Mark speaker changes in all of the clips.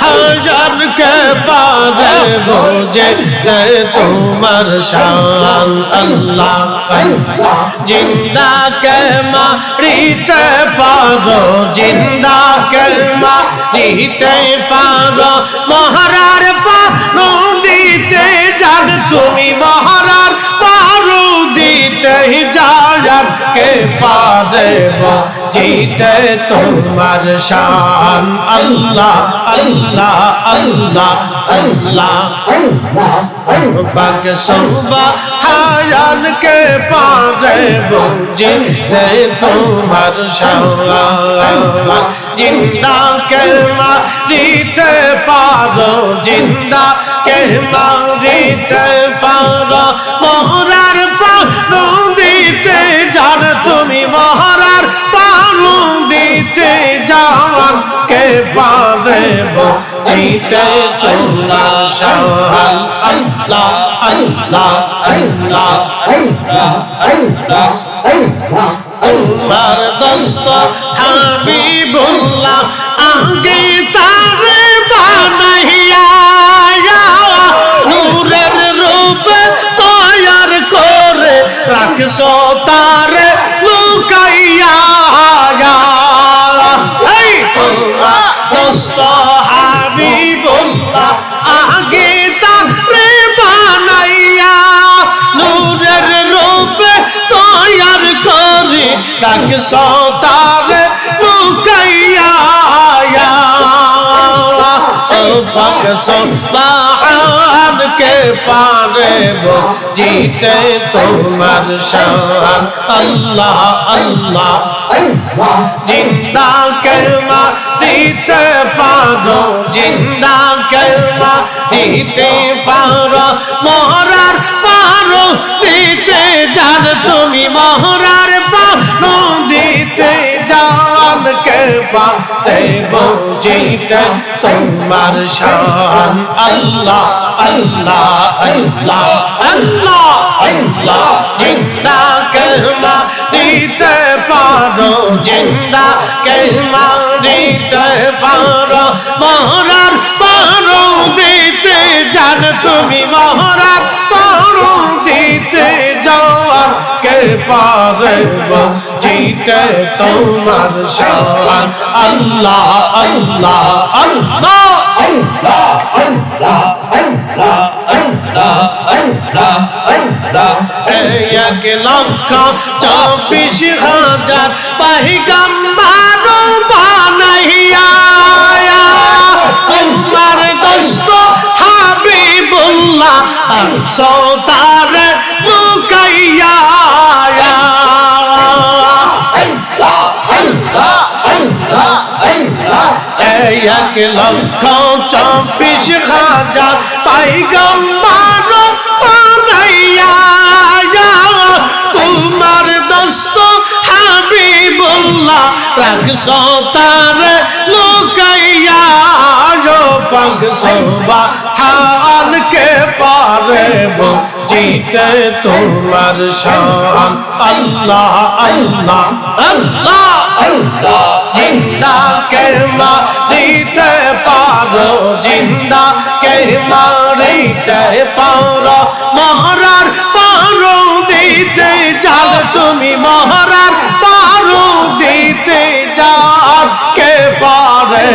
Speaker 1: হাজার কে পারে বোঝে তোমার শান, আল্লাহ। জিন্দা কে মারিতে পারো জিন্দা কে মারিতে পারো। মহারার পারো দিতে জান তুমি মহারার পারো দিতে যার কে পারে জিতে তোমার শান। আল্লাহ আল্লাহ আল্লাহ আল্লাহ। পাক সৌবা হায়ান কে পারে জিতে তোমার শান। জিন্দা কে মারিতে পারো জিন্দা কে মারিতে পারো। মহরার পারে জিতে তোমরা শাহান আল্লাহ আল্লাহ আল্লাহ তোমার দোস্ত হাবিবুল্লাহ আগে তারে রাখছো তারে লুকাইয়া পাক সুবহান কে পারে জিতে তোমার শান। আল্লাহ আল্লাহ। জিন্দা কেলমা দিতে পারো জিন্দা কেলমা দিতে পারো। মহরার কে তোমার শান আল্লাহ আল্লাহ আল্লাহ আল্লাহ আল্লাহ। জিন্দা কেলমা দিতে পারো জিন্দা কেলমা দিতে পারো। মহরার পারো, দিতে জান তুমি মহরার যাওয়ার কে পারে জিতে তোমার শান আল্লাহ আল্লাহ আল্লাহ। এক লক্ষ চব্বিশ হাজার পাহিগাম্বার বানাইয়া। তোমার দোস্ত হাবিবুল্লাহ সৌতার লুকাইয়া এক লক্ষ চব্বিশ হাজার পাইগম্বার বানাইয়া তোমার দোস্ত হাবিবুল্লাহ রাখছ তার লুকাইয়া পাগ সবা হান কে পারে জিতে তোমার শান। আল্লাহ আল্লাহ আল্লাহ জিন্দা কে মারিতে মারিতে পাওর মহারার পারো দিতে যাও। তুমি মহারার পারো দিতে যার কে পারে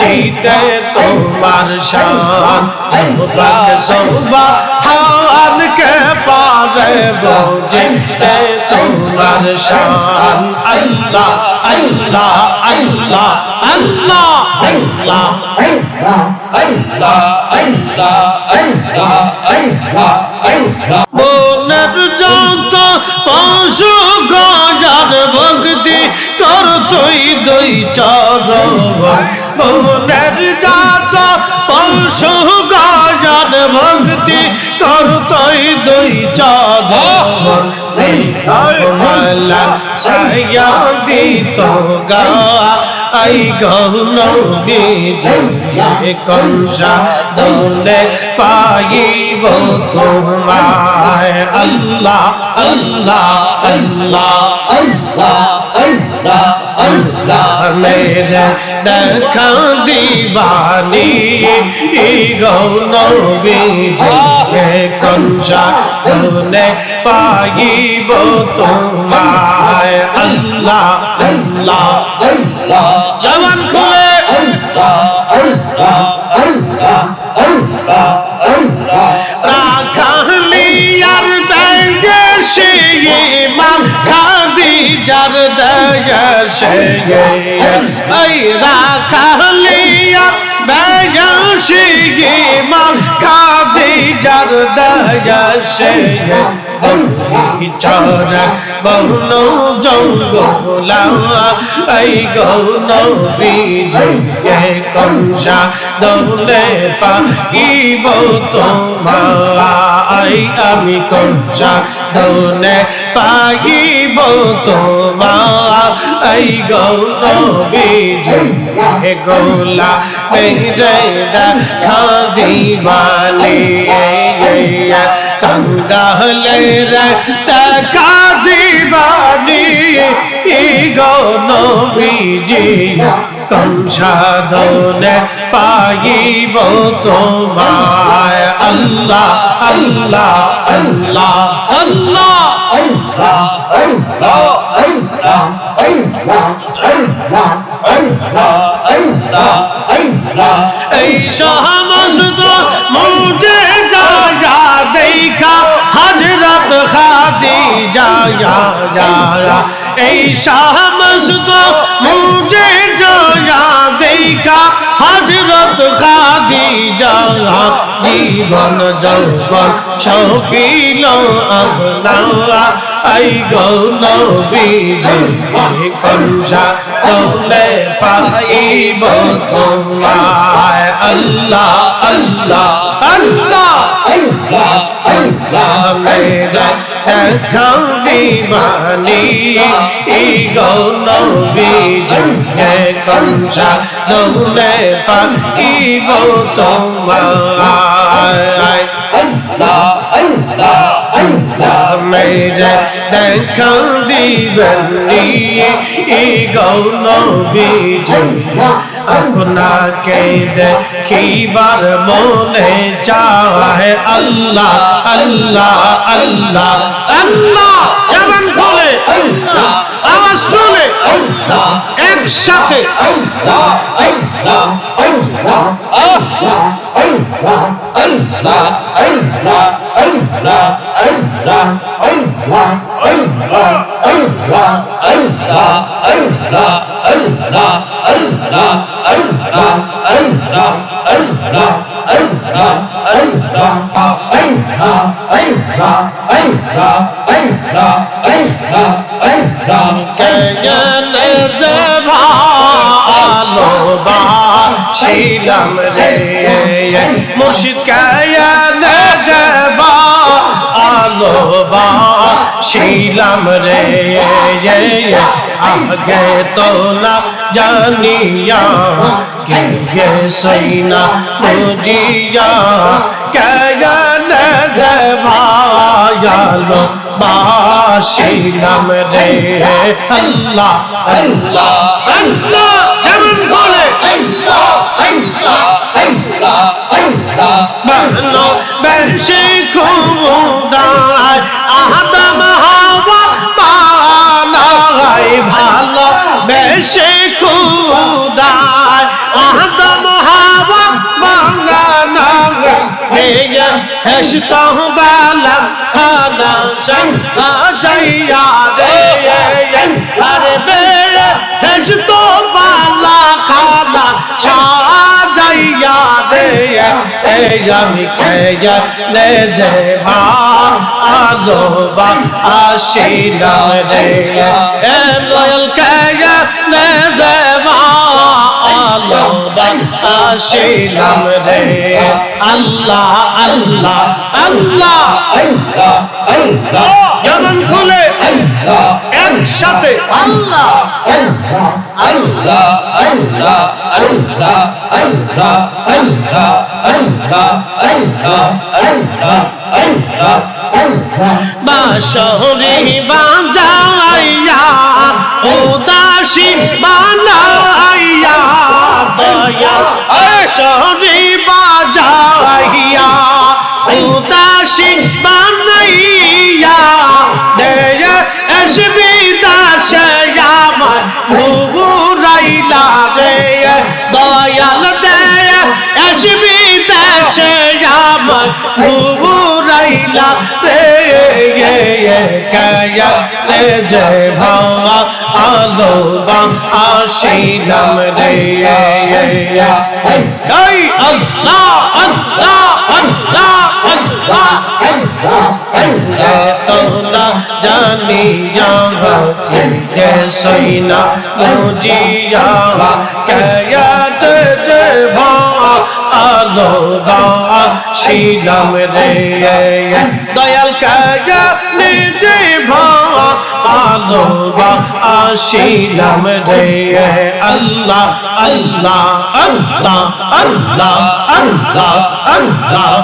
Speaker 1: জিতে তোমার শান? বাক সবা কে পারে জিতে তোমার শান। আল্লাহ আল্লাহ আল্লাহ আল্লাহ আল্লাহ বনের যত পশু গজ কর তুই দুই চরণ। মনের জাত পশু গাজন ভক্তি কর তুই মালা ছায়া দিত গা। আই গৌন কংসা দলে পাইব তোমায়। আল্লাহ আল্লাহ আল্লাহ। মেরে দেখা দিবানি গৌন বিজয় কংসা দলে পাইব তোমায়। আল্লাহ আল্লাহ জবান খুলে। রাখালিয়ার দয়া সে ইমাম খাদিজার এই রাখালিয়ার দয়া সে ইমাম খাদিজার দয়া সে চরা বহন জঙ্গলা এই গৌন বিজয় কংসা দৌলে পাইব তোমায় আমি কংসা দৌলে পাইব তোমায় এই গৌন বিজয় গোলা মেরে দেখা দিবানি কঙ্গালে রে দেখা দিবানি। গৌন বিজয় কংসাদনে পাইব তোমায় আল্লাহ আল্লাহ আল্লাহ আল্লাহ। এই সমস্ত মুজে যায়া দেখা হজরত খাদি যায়া যায়া। এই সমস্ত মুজে যায়া দেখা হজরত খাদিজা জীবন যৌবন শৌকিল আমলা আই গৌন বিজে কংসা দৌলে পাইব তোমায়। আল্লাহ আল্লাহ আল্লাহ মেরা দেখা দিবানি গৌন বিজে কংসা দৌলে পাইব তোমায়। মেরে দেখা দিবেন গৌন বিজয় আপনাকে দেখিবার মনে চায় আল্লাহ আল্লাহ আল্লাহ আল্লাহ। যেমন বলে আওয়াজ তুলে একসাথে কেজনে যে ভালোবা শিলাম রে মুর্শিদ কেজনে যে ভালোবা শিলাম রে আগে তো না জানিয়া, কে সৈনা বুঝিয়া কেজনে যে ভালো বাসিলাম রে। আল্লাহ আল্লাহ আল্লাহ, যেমন বলে। বানো বেশি খুদায় বেশি খুদায় আদম হাওয়া বানানা মেয়ে হেসতা বালাম খানা সঙ্গা যাইয়া আমি নে যে ভা আলো বা আসিনা রে এ দয়াল কেয়া আসিলাম রে আল্লাহ আল্লাহ আল্লাহ জবান খুলে। একসাথে আল্লাহ। বাঁশরি বাজাইয়া উদাসী বানাইয়া দয়া বাঁশরি বাজাইয়া উদাসী বানাইয়া ঘুরাইলা রে কায়া রে জয় ভাঙা আলো বাম আসিলাম রে এই আল্লাহ যে সইনা মুজিয়া কয়া যে শিলাম রে দয়াল কয়া নিজে ভা আলো বা আসিলাম রে আল্লাহ আল্লাহ আল্লাহ আল্লাহ আল্লাহ আল্লাহ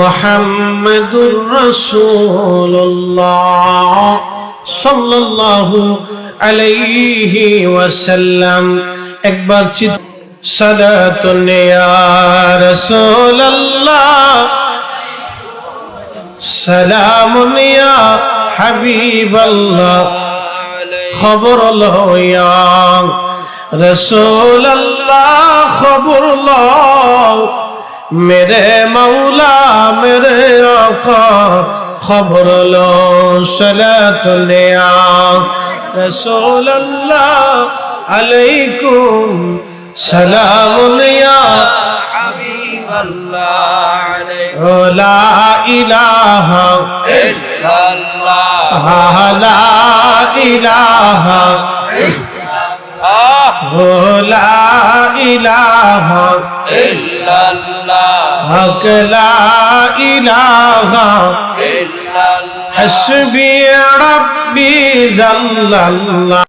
Speaker 1: মোহাম্মদুর রসুল্লাহ সাল্লাল্লাহু আলাইহি ওয়াসাল্লাম। একবার চিত্ত صلاة يا رسول الله سلام يا حبيب الله خبر الله يا رسول الله خبر الله میرے مولا میرے آقا خبر لو صلاة لیا رسول اللہ علیکم মৌলা মেরে আকা খবর লো আলাইকুম সালামুলিয়া লা ইলাহা লা ইলাহা লা ইলাহা হক লা ইলাহা হাসবি রব্বি জাল্লাল্লাহ